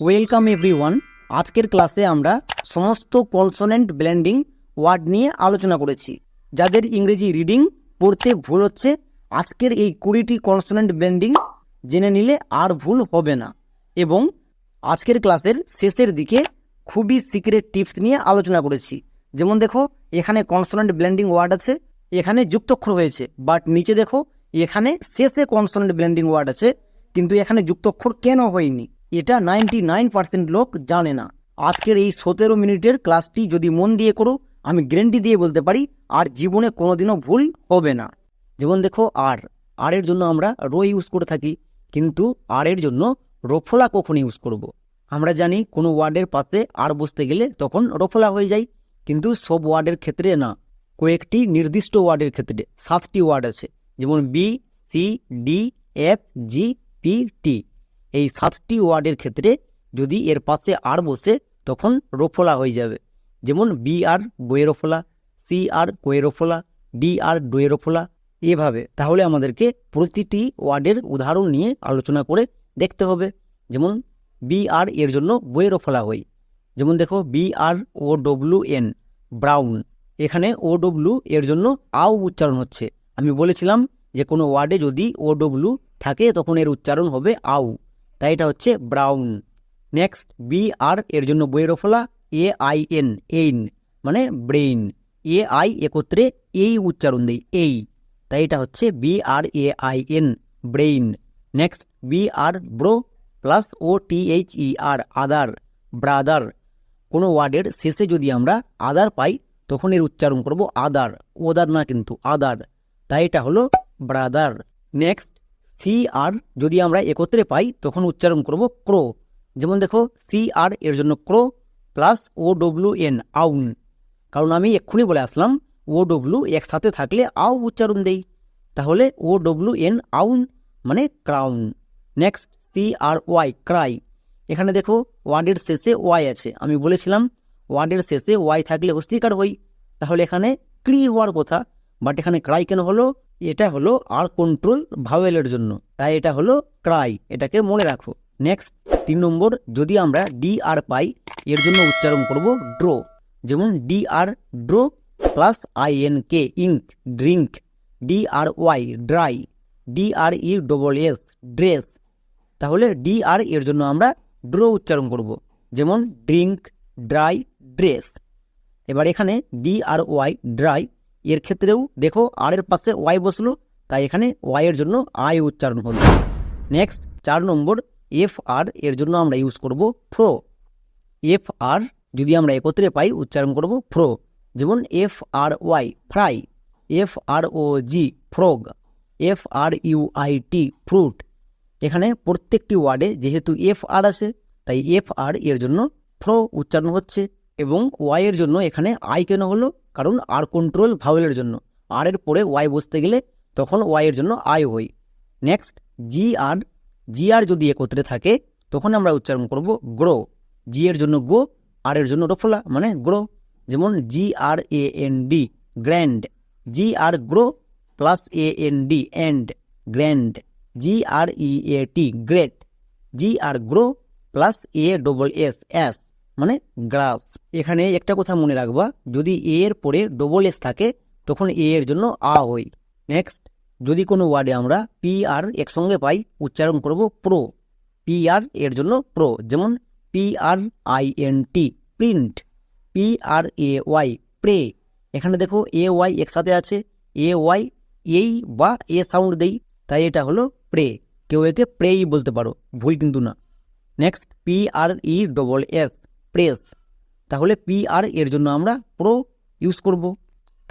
Welcome everyone আজকের ক্লাসে আমরা সমস্ত কনসোনেন্ট ব্লেন্ডিং ওয়ার্ড নিয়ে আলোচনা করেছি। যাদের ইংরেজি রিডিং পড়তে ভুল হচ্ছে, আজকের এই কুড়িটি কনসোনেন্ট ব্লেন্ডিং জেনে নিলে আর ভুল হবে না। এবং আজকের ক্লাসের শেষের দিকে খুবই সিক্রেট টিপস নিয়ে আলোচনা করেছি। যেমন দেখো, এখানে কনসোনেন্ট ব্লেন্ডিং ওয়ার্ড আছে, এখানে যুক্তক্ষর হয়েছে বাট নিচে দেখো, এখানে শেষে কনসোনেন্ট ব্লেন্ডিং ওয়ার্ড আছে, কিন্তু এখানে যুক্তক্ষর কেন হয়নি? এটা নাইনটি নাইন পার্সেন্ট লোক জানে না। আজকের এই সতেরো মিনিটের ক্লাসটি যদি মন দিয়ে করো, আমি গ্যারেন্টি দিয়ে বলতে পারি, আর জীবনে কোনোদিনও ভুল হবে না। যেমন দেখো, আর। আর এর জন্য আমরা রো ইউজ করে থাকি, কিন্তু আর এর জন্য রোফলা কখন ইউজ করব। আমরা জানি কোনো ওয়ার্ডের পাশে আর বসতে গেলে তখন রোফলা হয়ে যায়, কিন্তু সব ওয়ার্ডের ক্ষেত্রে না। কয়েকটি নির্দিষ্ট ওয়ার্ডের ক্ষেত্রে সাতটি ওয়ার্ড আছে, যেমন B C D F G P T এই সাতটি ওয়ার্ডের ক্ষেত্রে যদি এর পাশে আর বসে, তখন রোফলা হয়ে যাবে। যেমন বি আর বইয়েরোফলা সি আর কোয়েরোফলা ডি আর ডোয়েরোফলা এভাবে তাহলে আমাদেরকে প্রতিটি ওয়ার্ডের উদাহরণ নিয়ে আলোচনা করে দেখতে হবে। যেমন বি আর এর জন্য বইয়েরোফলা হয় যেমন দেখো, B R O W N, brown. এখানে ও ডব্লু এর জন্য আও উচ্চারণ হচ্ছে। আমি বলেছিলাম যে কোনো ওয়ার্ডে যদি ও ডব্লু থাকে, তখন এর উচ্চারণ হবে আউ তাই এটা হচ্ছে ব্রাউন। নেক্সট বি আর এর জন্য বইয়ের ফলা এ আই এন এইন মানে ব্রেইন। এ আই একত্রে এই উচ্চারণ দেই এই তাই এটা হচ্ছে B R A I N brain. Next B R bro plus O T H E R other, brother. কোনো ওয়ার্ডের শেষে যদি আমরা আদার পাই, তখন এর উচ্চারণ করব আদার। ওদার না কিন্তু আদার। তাই এটা হলো ব্রাদার। নেক্সট সি আর যদি আমরা একত্রে পাই, তখন উচ্চারণ করব ক্রো। যেমন দেখো সি আর এর জন্য crow plus O W N own. কারণ আমি এক্ষুনি বলে আসলাম ও ডব্লু একসাথে থাকলে আউ উচ্চারণ দেই। তাহলে ও ডব্লু এন আউন মানে crown. Next C R Y cry. এখানে দেখো, ওয়ার্ডের শেষে ওয়াই আছে। আমি বলেছিলাম, ওয়ার্ডের শেষে ওয়াই থাকলে অস্বীকার হই। তাহলে এখানে ক্রি হওয়ার কথা, বাট এখানে ক্রাই কেন হলো? এটা হলো আর কন্ট্রোল ভাওয়েলের জন্য। তাই এটা হলো ক্রাই এটাকে মনে রাখো। নেক্সট তিন নম্বর, যদি আমরা ডি আর পাই, এর জন্য উচ্চারণ করব ড্রো যেমন D R draw plus I N K ink drink D R Y dry D R E double S dress তাহলে ডি আর এর জন্য আমরা ড্রো উচ্চারণ করব। যেমন ড্রিঙ্ক ড্রাই ড্রেস এবার এখানে ডি আর ওয়াই ড্রাই এর ক্ষেত্রেও দেখো আর এর পাশে ওয়াই বসল, তাই এখানে ওয়াই এর জন্য আই উচ্চারণ হলো নেক্সট চার নম্বর এফ আর এর জন্য আমরা ইউজ করব ফ্রো এফ আর যদি আমরা একত্রে পাই, উচ্চারণ করব ফ্রো যেমন F R Y fry F R O G frog F R U I T fruit এখানে প্রত্যেকটি ওয়ার্ডে যেহেতু এফ আর আছে, তাই এফ আর এর জন্য ফ্রো উচ্চারণ হচ্ছে। এবং ওয়াই এর জন্য এখানে আই কেন হলো? কারণ আর কন্ট্রোল ভাওয়েলের জন্য। আর এর পরে ওয়াই বসতে গেলে তখন ওয়াই এর জন্য আই হই নেক্সট জি আর জি আর যদি একত্রে থাকে, তখন আমরা উচ্চারণ করব গ্রো জি এর জন্য গো আর এর জন্য রফলা মানে গ্রো যেমন G R A N D grand G R grow plus A N D and grand G R E A T great G R grow plus A double S S মানে grass এখানে একটা কথা মনে রাখবা, যদি এ এর পরে ডবল এস থাকে, তখন এ এর জন্য আ হই নেক্সট যদি কোনো ওয়ার্ডে আমরা পি আর একসঙ্গে পাই, উচ্চারণ করব প্রো পি আর এর জন্য প্রো যেমন P R I N T print P R A Y pray এখানে দেখো এ ওয়াই একসাথে আছে এ ওয়াই এই বা এ সাউন্ড দেই, তাই এটা হলো প্রে কেউ একে প্রেই বলতে পারো, ভুল কিন্তু না। Next P R E double S press তাহলে পি আর এর জন্য আমরা প্রো ইউজ করব।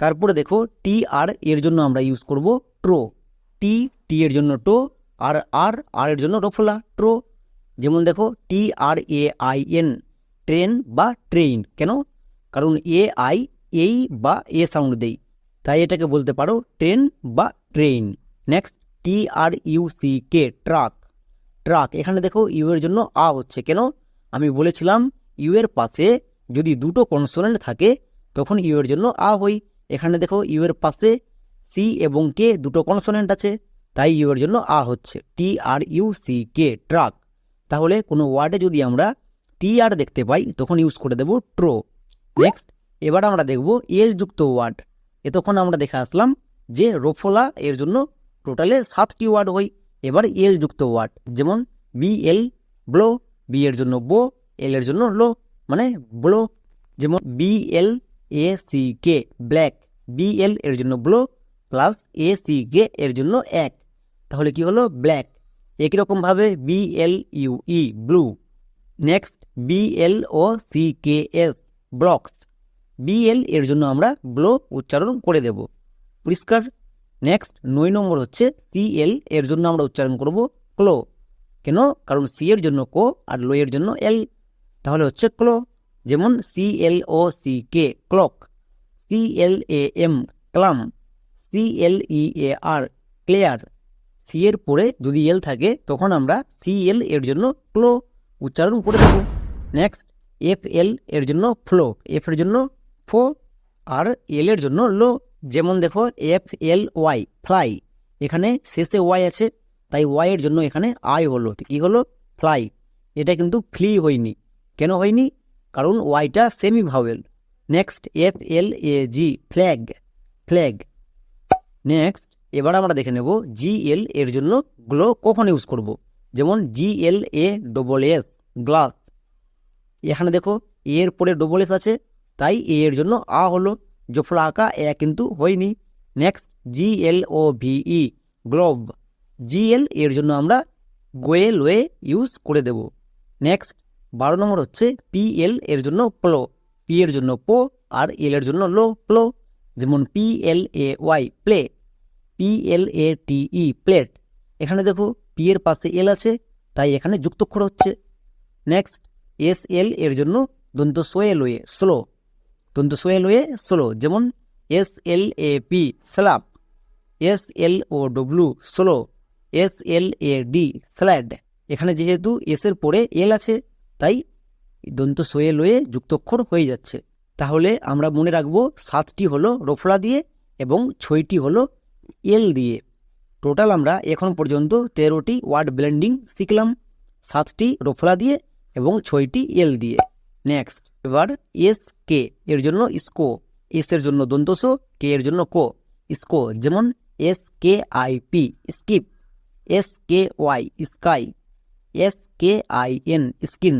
তারপরে দেখো টি আর এর জন্য আমরা ইউজ করব ট্রো টি টি এর জন্য টো আর আর আর এর জন্য রফলা ট্রো যেমন দেখো T R A I N train বা ট্রেন কেন? কারণ এ আই এই বা এ সাউন্ড দেই। তাই এটাকে বলতে পারো ট্রেন বা train next T R U C K truck truck এখানে দেখো ইউ এর জন্য আ হচ্ছে। কেন? আমি বলেছিলাম ইউ এর পাশে যদি দুটো কনসোনেন্ট থাকে, তখন ইউ এর জন্য আ হই। এখানে দেখো ইউ এর পাশে সি এবং কে দুটো কনসোনেন্ট আছে, তাই ইউ এর জন্য আ হচ্ছে। T R U C K truck তাহলে কোনো ওয়ার্ডে যদি আমরা টি আর দেখতে পাই, তখন ইউজ করে দেব ট্রো নেক্সট এবার আমরা দেখব এল যুক্ত ওয়ার্ড এতক্ষণ আমরা দেখে আসলাম যে রোফোলা এর জন্য টোটালে সাতটি ওয়ার্ড হয় এবার এল যুক্ত ওয়ার্ড যেমন বি এল ব্লো বি এর জন্য বো এল এর জন্য লো মানে ব্লো, যেমন B L A C K black B L এর জন্য blow plus A C K এর জন্য এক। তাহলে কি হলো? ব্ল্যাক একই রকমভাবে B L U E blue next B L O C K S blocks B L এর জন্য আমরা ব্লো উচ্চারণ করে দেব। পরিষ্কার? নেক্সট নয় নম্বর হচ্ছে সি এল এর জন্য আমরা উচ্চারণ করব ক্লো কেন? কারণ সি এর জন্য কো আর লো এর জন্য এল তাহলে হচ্ছে ক্লো যেমন C L O C K clock C L A M clam C L E A R clear C এর পরে যদি এল থাকে, তখন আমরা সি এল এর জন্য ক্লো উচ্চারণ করে দেব। নেক্সট এফ এল এর জন্য ফ্লো এফ এর জন্য ফো আর এল এর জন্য লো যেমন দেখো এফ এল ওয়াই ফ্লাই এখানে শেষে ওয়াই আছে, তাই ওয়াই এর জন্য এখানে আই হলো কি হলো? ফ্লাই এটা কিন্তু ফ্লি হয়নি। কেন হয়নি? কারণ ওয়াইটা semi vowel next, F L A G, flag flag. Next, এবার আমরা দেখে নেব জি এল এর জন্য গ্লো কখন ইউজ করব। যেমন G L A double S, glass. এখানে দেখো এর পরে ডবল এস আছে, তাই এ এর জন্য আ হলো। জফলা আঁকা এ কিন্তু হয়নি। Next, G L O V E, globe. G L এর জন্য আমরা গোয়েল ওয়ে ইউজ করে দেব। নেক্সট বারো নম্বর হচ্ছে পি এল এর জন্য প্লো পি এর জন্য পো, আর এল এর জন্য লো, প্লো, যেমন P L A Y play P L A T E plate. এখানে দেখো পি এর পাশে এল আছে, তাই এখানে যুক্তক্ষর হচ্ছে। নেক্সট এস এল এর জন্য দন্ত সোয়ে লোয়ে স্লো। দন্ত সোয়ে লোয়ে স্লো, যেমন S L A P slap S L O W slow. S L A D স্ল্যাড। এখানে যেহেতু এস এর পরে এল আছে তাই দন্ত সোয়ে লয়ে যুক্তক্ষর হয়ে যাচ্ছে। তাহলে আমরা মনে রাখব সাতটি হলো রফলা দিয়ে এবং ছয়টি হলো এল দিয়ে। টোটাল আমরা এখন পর্যন্ত তেরোটি ওয়ার্ড ব্লেন্ডিং শিখলাম, সাতটি রফলা দিয়ে এবং ছয়টি এল দিয়ে। নেক্সট, এবার এস কে, এর জন্য স্কো। এস এর জন্য দন্তস কে এর জন্য কো। স্কো, যেমন S K I P, skip. S K Y, sky. S K I N skin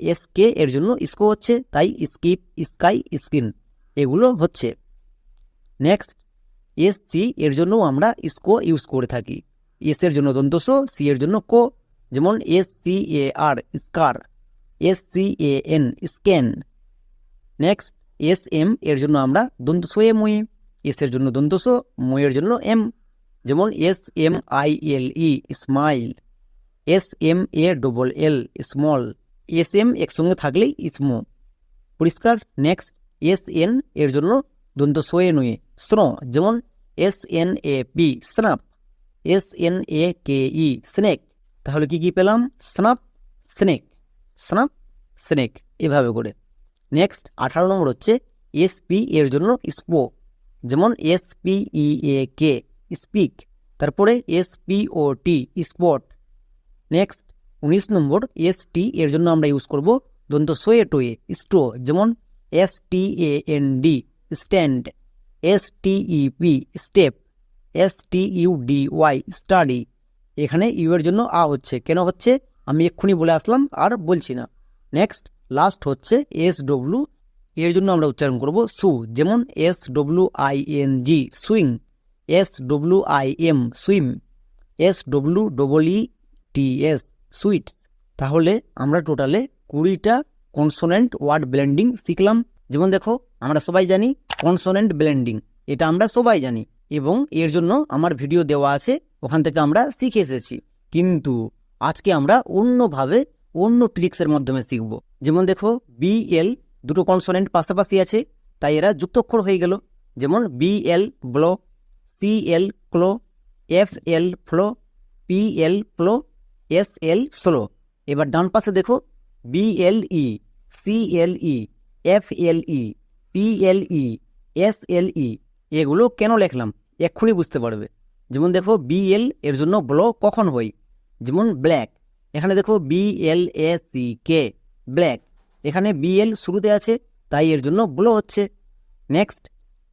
S K এর জন্য স্কো হচ্ছে, তাই স্কিপ স্কাই স্কিন এগুলো হচ্ছে। নেক্সট এস সি এর জন্য আমরা স্কো ইউজ করে থাকি। এস এর জন্য দন্তস সি এর জন্য কো যেমন S C A R scar S C A N scan next S M এর জন্য আমরা দন্তস এ ময়ে এস এর জন্য দন্তস ময়ের জন্য এম যেমন S M I L E smile S M A double L small S M একসঙ্গে থাকলেই স্মো পরিষ্কার নেক্সট এস এন এর জন্য দন্ত সোয়ে নুয়ে স্ন যেমন S N A P snap S N A K E snake তাহলে কি কি পেলাম? স্নাপ স্নেক স্নাপ স্নেক এভাবে করে। নেক্সট আঠারো নম্বর হচ্ছে এস পি এর জন্য স্পো যেমন S P E A K speak তারপরে S P O T spot next উনিশ নম্বর এস টি এর জন্য আমরা ইউজ করব দন্ত সোয়ে টোয়ে স্টো যেমন S T A N D stand S T E P step S T U D Y study. এখানে ইউ এর জন্য আ হচ্ছে। কেন হচ্ছে? আমি এক্ষুনি বলে আসলাম, আর বলছি না। নেক্সট লাস্ট হচ্ছে এস ডব্লু এর জন্য আমরা উচ্চারণ করব সু, যেমন S W I N G swing S W I M swim S W double E T S sweets তাহলে আমরা টোটালে কুড়িটা কনসোনেন্ট ওয়ার্ড ব্লেন্ডিং শিখলাম। যেমন দেখো, আমরা সবাই জানি কনসোনেন্ট ব্লেন্ডিং এটা আমরা সবাই জানি এবং এর জন্য আমার ভিডিও দেওয়া আছে, ওখান থেকে আমরা শিখে এসেছি। কিন্তু আজকে আমরা অন্যভাবে অন্য ট্রিক্সের মাধ্যমে শিখব। যেমন দেখো বি এল দুটো কনসোনেন্ট পাশাপাশি আছে, তাই এরা যুক্তক্ষর হয়ে গেল। যেমন B L blow C L ক্লো F L flow P L flow S L slow এবার ডান পাশে দেখো B L E C L E F L E P L E S L E এগুলো কেন লেখলাম? এক্ষুনি বুঝতে পারবে। যেমন দেখো বি এল এর জন্য ব্ল কখন হয়? যেমন ব্ল্যাক এখানে দেখো B L A C K black এখানে বি এল শুরুতে আছে, তাই এর জন্য ব্লো হচ্ছে। নেক্সট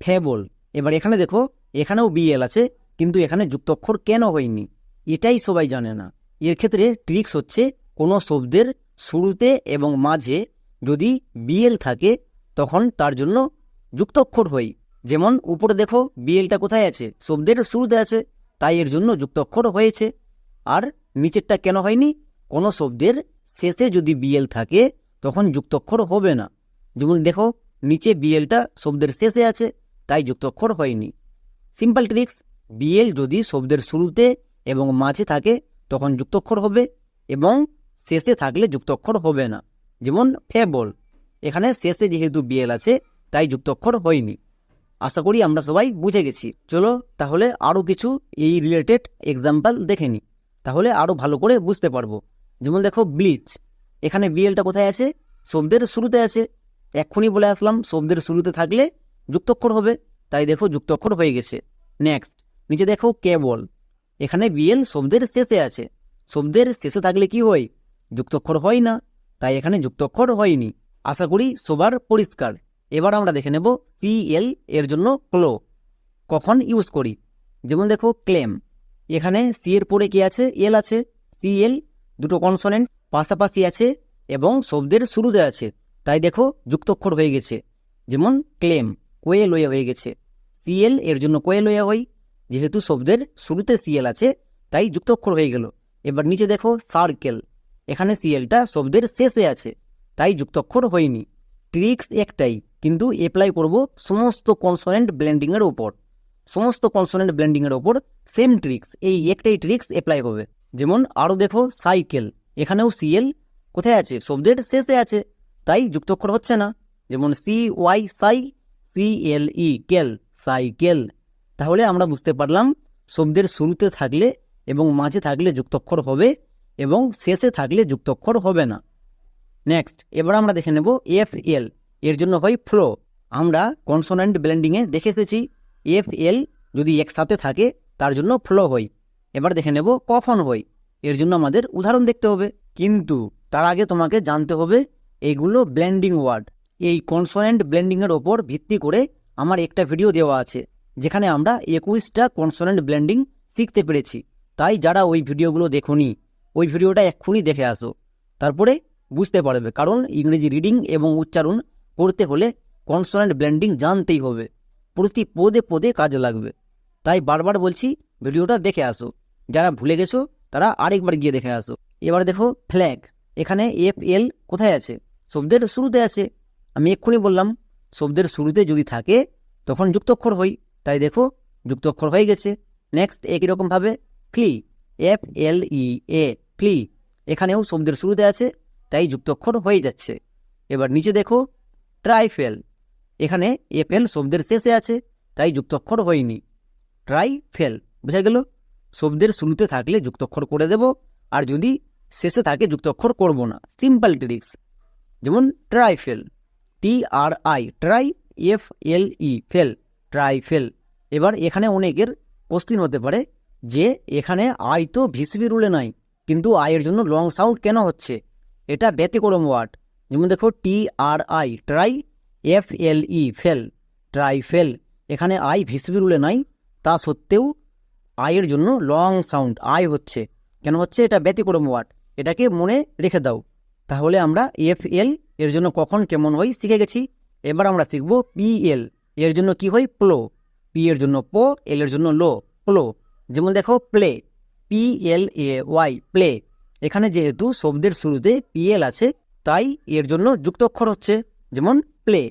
ফেবল এবার এখানে দেখো, এখানেও বি এল আছে, কিন্তু এখানে যুক্তক্ষর কেন হয়নি? এটাই সবাই জানে না। এর ক্ষেত্রে ট্রিক্স হচ্ছে কোনো শব্দের শুরুতে এবং মাঝে যদি বিএল থাকে, তখন তার জন্য যুক্তক্ষর হয়। যেমন, উপরে দেখো বিএলটা কোথায় আছে? শব্দের শুরুতে আছে, তাই এর জন্য যুক্তক্ষর হয়েছে। আর নিচেরটা কেন হয়নি? কোনো শব্দের শেষে যদি বিএল থাকে, তখন যুক্তক্ষর হবে না। যেমন, দেখো, নিচে বিএলটা শব্দের শেষে আছে, তাই যুক্তক্ষর হয়নি। সিম্পল ট্রিক্স বিএল যদি শব্দের শুরুতে এবং মাঝে থাকে তখন যুক্তক্ষর হবে এবং শেষে থাকলে যুক্তক্ষর হবে না। যেমন ফেবল। এখানে শেষে যেহেতু বিএল আছে, তাই যুক্তক্ষর হয়নি। আশা করি আমরা সবাই বুঝে গেছি। চলো তাহলে আরও কিছু এই রিলেটেড এক্সাম্পল দেখে নিই তাহলে আরও ভালো করে বুঝতে পারব। যেমন দেখো ব্লিচ। এখানে বিএলটা কোথায় আছে? শব্দের শুরুতে আছে। এক্ষুনি বলে আসলাম, শব্দের শুরুতে থাকলে যুক্তক্ষর হবে। তাই দেখো যুক্তক্ষর হয়ে গেছে। নেক্সট নিচে দেখো কেবল। এখানে বিএল শব্দের শেষে আছে। শব্দের শেষে থাকলে কি হয়? যুক্তক্ষর হয় না, তাই এখানে যুক্তক্ষর হয়নি। আশা করি সবার পরিষ্কার। এবার আমরা দেখে নেব সিএল এর জন্য ক্লো কখন ইউজ করি? যেমন দেখো ক্লেম এখানে সি এর পরে কি আছে? এল আছে। সিএল দুটো কনসোনেন্ট পাশাপাশি আছে এবং শব্দের শুরুতে আছে। তাই দেখো, যুক্তক্ষর হয়ে গেছে। যেমন ক্লেম কোয়ে লয়ে হয়ে গেছে। সিএল এর জন্য কোয়ে লয়ে হয়। যেহেতু শব্দের শুরুতে সিএল আছে, তাই যুক্তক্ষর হয়ে গেল। এবার নিচে দেখো সার্কেল এখানে সিএলটা শব্দের শেষে আছে, তাই যুক্তক্ষর হয়নি। ট্রিক্স একটাই, কিন্তু অ্যাপ্লাই করব সমস্ত কনসোনেন্ট ব্লেন্ডিংয়ের ওপর সমস্ত কনসোনেন্ট ব্লেন্ডিংয়ের ওপর সেম ট্রিক্স এই একটাই ট্রিক্স অ্যাপ্লাই হবে। যেমন আরও দেখো সাইকেল এখানেও সিএল কোথায় আছে? শব্দের শেষে আছে, তাই যুক্তক্ষর হচ্ছে না। যেমন সি ওয়াই সাই সি এল ই কেল সাইকেল তাহলে আমরা বুঝতে পারলাম শব্দের শুরুতে থাকলে এবং মাঝে থাকলে যুক্তক্ষর হবে এবং শেষে থাকলে যুক্তক্ষর হবে না। নেক্সট এবার আমরা দেখে নেব এফ এল এর জন্য হয় ফ্লো আমরা কনসোনেন্ট ব্লেন্ডিংয়ে দেখে এসেছি এফ এল যদি একসাথে থাকে, তার জন্য ফ্লো হয়। এবার দেখে নেব কখন হয়, এর জন্য আমাদের উদাহরণ দেখতে হবে। কিন্তু তার আগে তোমাকে জানতে হবে এইগুলো ব্লেন্ডিং ওয়ার্ড এই কনসোনেন্ট ব্লেন্ডিংয়ের ওপর ভিত্তি করে আমার একটা ভিডিও দেওয়া আছে। যেখানে আমরা একুশটা কনসোনেন্ট ব্লেন্ডিং শিখতে পেরেছি। তাই যারা ওই ভিডিওগুলো দেখোনি, ওই ভিডিওটা এক্ষুনি দেখে আসো। তারপরে বুঝতে পারবে, কারণ ইংরেজি রিডিং এবং উচ্চারণ করতে হলে কনসোনেন্ট ব্লেন্ডিং জানতেই হবে। প্রতি পদে পদে কাজে লাগবে। তাই বারবার বলছি, ভিডিওটা দেখে আসো। যারা ভুলে গেছো, তারা আরেকবার গিয়ে দেখে আসো। এবার দেখো ফ্ল্যাগ এখানে এফ এল কোথায় আছে? শব্দের শুরুতে আছে। আমি এক্ষুনি বললাম, শব্দের শুরুতে যদি থাকে, তখন যুক্তক্ষর হই। তাই দেখো যুক্তক্ষর হয়ে গেছে। নেক্সট একই রকমভাবে flea F L E A flea এখানেও শব্দের শুরুতে আছে, তাই যুক্তক্ষর হয়ে যাচ্ছে। এবার নিচে দেখো ট্রাইফেল এখানে এফ এল শব্দের শেষে আছে, তাই যুক্তক্ষর হয়নি। ট্রাই ফেল বোঝা গেল? শব্দের শুরুতে থাকলে যুক্তক্ষর করে দেব, আর যদি শেষে থাকে যুক্তক্ষর করব না। সিম্পল ট্রিক্স যেমন trifle T R I try F L E fail trifle. এবার এখানে অনেকের কোশ্চিন হতে পারে যে এখানে আয় তো ভিসিবি রুলে নাই, কিন্তু আয়ের জন্য লং সাউন্ড কেন হচ্ছে? এটা ব্যতিক্রম ওয়ার্ড। যেমন দেখো, T R I, try, F L E, fail try fail এখানে আই ভিসিবি রুলে নাই, তা সত্ত্বেও আয়ের জন্য লং সাউন্ড আয় হচ্ছে। কেন হচ্ছে? এটা ব্যতিক্রম ওয়ার্ড। এটাকে মনে রেখে দাও। তাহলে আমরা এফ এল এর জন্য কখন কেমন হয় শিখে গেছি। এবার আমরা শিখব পি এল। এর জন্য কি হয়? প্লো পি এর জন্য পো এল এর জন্য লো প্লো যেমন দেখো play P L A Y play এখানে যেহেতু শব্দের শুরুতে পিএল আছে, তাই এর জন্য যুক্তক্ষর হচ্ছে, যেমন প্লে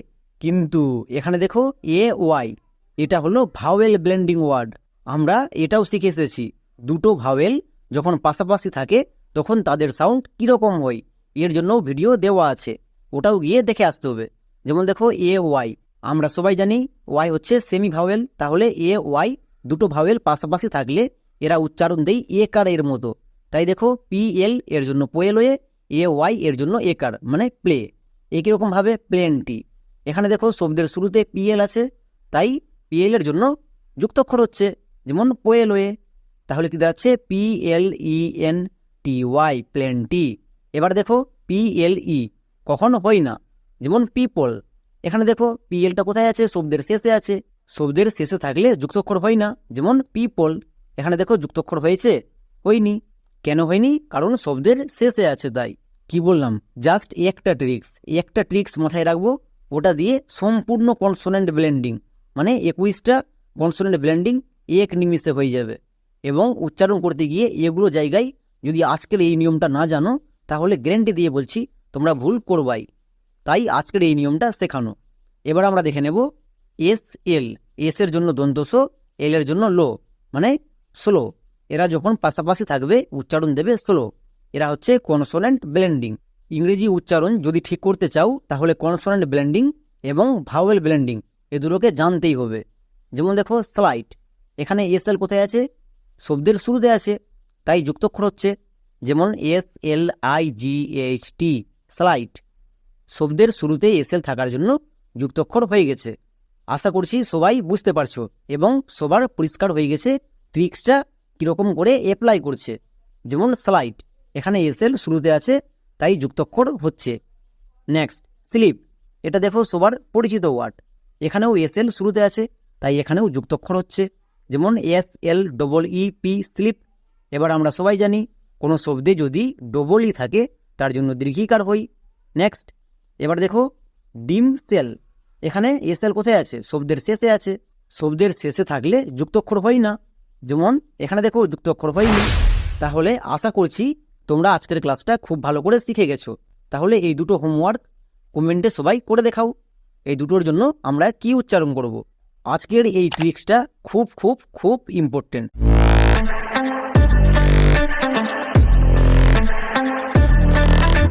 কিন্তু এখানে দেখো এ ওয়াই এটা হলো ভাওয়েল ব্লেন্ডিং ওয়ার্ড আমরা এটাও শিখে এসেছি। দুটো ভাওয়েল যখন পাশাপাশি থাকে, তখন তাদের সাউন্ড কীরকম হয়? এর জন্য ভিডিও দেওয়া আছে। ওটাও গিয়ে দেখে আসতে হবে। যেমন দেখো এ ওয়াই আমরা সবাই জানি ওয়াই হচ্ছে সেমি ভাওয়েল তাহলে এ, ওয়াই দুটো ভাওয়েল পাশাপাশি থাকলে এরা উচ্চারণ দেই এ কার এর মতো। তাই দেখো, পি, এল এর জন্য পোয়েল হয়ে, এ, ওয়াই এর জন্য একার মানে প্লে। একই রকমভাবে প্লেনটি। এখানে দেখো, শব্দের শুরুতে পিএল আছে, তাই পিএল এর জন্য যুক্তক্ষর হচ্ছে, যেমন পোয়েল হয়ে। তাহলে কি দাঁড়াচ্ছে? P, L, E, N, T, Y, plenty. এবার দেখো, পি, এল, ই, কখনো হয় না, যেমন পিপল। এখানে দেখো পিএলটা কোথায় আছে? শব্দের শেষে আছে। শব্দের শেষে থাকলে যুক্তক্ষর হয় না। যেমন পিপল এখানে দেখো যুক্তক্ষর হয়েছে। হয়নি। কেন হয়নি? কারণ শব্দের শেষে আছে তাই। কি বললাম? জাস্ট একটা ট্রিক্স একটা ট্রিক্স মাথায় রাখব। ওটা দিয়ে সম্পূর্ণ কনসোনেন্ট ব্লেন্ডিং মানে একুশটা কনসোনেন্ট ব্লেন্ডিং এক নিমিষে হয়ে যাবে। এবং উচ্চারণ করতে গিয়ে এগুলো জায়গায় যদি আজকের এই নিয়মটা না জানো, তাহলে গ্যারেন্টি দিয়ে বলছি, তোমরা ভুল করবাই। তাই আজকের এই নিয়মটা শেখানো। এবার আমরা দেখে নেব এস এল। এস এর জন্য দন্তস, এল এর জন্য লো মানে স্লো। এরা যখন পাশাপাশি থাকবে, উচ্চারণ দেবে স্লো। এরা হচ্ছে কনসোনেন্ট ব্লেন্ডিং। ইংরেজি উচ্চারণ যদি ঠিক করতে চাও, তাহলে কনসোনেন্ট ব্লেন্ডিং এবং ভাওয়েল ব্লেন্ডিং, এ দুটোকে জানতেই হবে। যেমন দেখো স্লাইট এখানে এস এল কোথায় আছে? শব্দের শুরুতে আছে, তাই যুক্তক্ষর হচ্ছে। যেমন S L I G H T slight শব্দের শুরুতে এসএল থাকার জন্য যুক্তক্ষর হয়ে গেছে। আশা করছি সবাই বুঝতে পারছ এবং সবার পরিষ্কার হয়ে গেছে ট্রিক্সটা কীরকম করে অ্যাপ্লাই করছে। যেমন স্লাইড এখানে এসএল শুরুতে আছে, তাই যুক্তক্ষর হচ্ছে। নেক্সট স্লিপ এটা দেখো সবার পরিচিত ওয়ার্ড এখানেও এসএল শুরুতে আছে, তাই এখানেও যুক্তক্ষর হচ্ছে। যেমন S L double E P sleep এবার আমরা সবাই জানি, কোনো শব্দে যদি ডবল ই থাকে, তার জন্য দীর্ঘিকার হই। নেক্সট এবার দেখো, ডিম সেল। এখানে এসএল কোথায় আছে? শব্দের শেষে আছে। শব্দের শেষে থাকলে যুক্তক্ষর হয় না। যেমন, এখানে দেখো যুক্তক্ষর হয়নি। তাহলে আশা করছি তোমরা আজকের ক্লাসটা খুব ভালো করে শিখে গেছো। তাহলে এই দুটো হোমওয়ার্ক কমেন্টে সবাই করে দেখাও। এই দুটোর জন্য আমরা কি উচ্চারণ করব? আজকের এই ট্রিক্সটা খুব খুব খুব ইম্পর্টেন্ট।